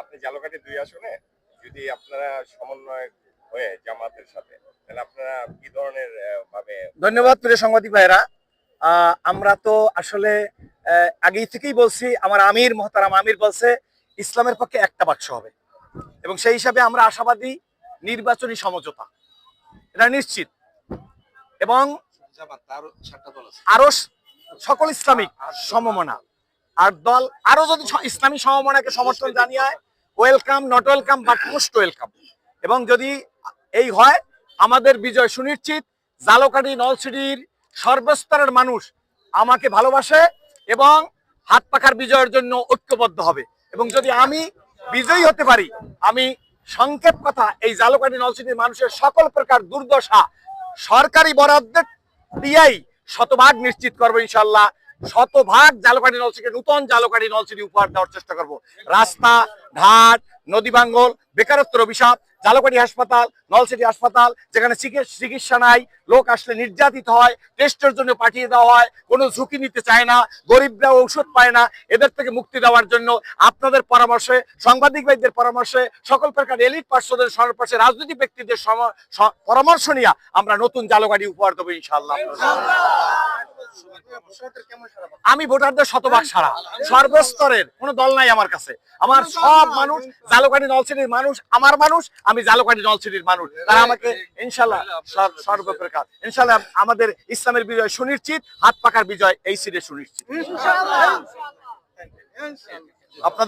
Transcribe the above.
আপনি জালকাঠি দুই আসনে যদি আপনারা সমন্বয় হয়ে জামাতের সাথে তাহলে আপনারা কি ধরনের ভাবে ধন্যবাদ প্রিয় সাংবাদিক ভাইরা আহ, আমরা তো আসলে আগেই থেকেই বলছি আমার আমির মহতারাম আমির বলছে ইসলামের পক্ষে একটা বাক্স হবে। এবং সেই হিসাবে আমরা আশাবাদী নির্বাচনী সমঝোতা। এটা নিশ্চিত। এবং আরও সকল ইসলামিক সমমনা। আর দল আরও যদি ইসলামী সমমনাকে সমর্থন জানিয়ে welcome not welcome but most welcome এবং যদি এই হয়, আমাদের বিজয় সুনিশ্চিত, জালকাঠি, নলসিটির সর্বস্তরের মানুষ আমাকে ভালোবাসে এবং হাত পাখার বিজয়ের জন্য ঐক্যবদ্ধ হবে। এবং যদি আমি বিজয়ী হতে পারি, আমি সংক্ষেপ কথা, এই জালকাঠি, নলসিটির মানুষের সকল প্রকার দুর্দশা সরকারি বরাদ্দের দিয়াই শতভাগ নিশ্চিত করব ইনশাল্লাহ। শতভাগ জালকাঠি নলসিটিকে নতুন জালকাঠি নলসিটি উপহার দেওয়ার চেষ্টা করব। রাস্তা, ঘাট, নদী বাঙ্গল, বেকারত্বের অভিশাপ, জালকাঠি হাসপাতাল, নলসিটি হাসপাতাল, যেখানে চিকিৎসা নাই, লোক আসলে নির্যাতিত হয়, টেস্টের জন্য পাঠিয়ে দেওয়া হয়, কোনো ঝুঁকি নিতে চায় না গরিবরা ঔষধ পায় না, এদের থেকে মুক্তি দেওয়ার জন্য আপনাদের পরামর্শে, সাংবাদিক ভাইদের পরামর্শে, সকল প্রকার এলিট পার্শ্বদের সর্বপাশে রাজনৈতিক ব্যক্তিদের পরামর্শ নিয়ে আমরা নতুন জালগাড়ি উপহার দেবো ইনশাল্লাহ আমি ভোটারদের শতভাগ সারা সর্বস্তরের কোনো দল নাই আমার কাছে। আমার সব মানুষ জালুকানি নলসিটির মানুষ আমার মানুষ আমি জালুকানি নলসিটির মানুষ। তারা আমাকে ইনশাল্লাহ সর্বপ্রকার ইনশাল্লাহ আমাদের ইসলামের বিজয় সুনিশ্চিত হাত পাকার বিজয় এই সিটে সুনিশ্চিত। আপনাদের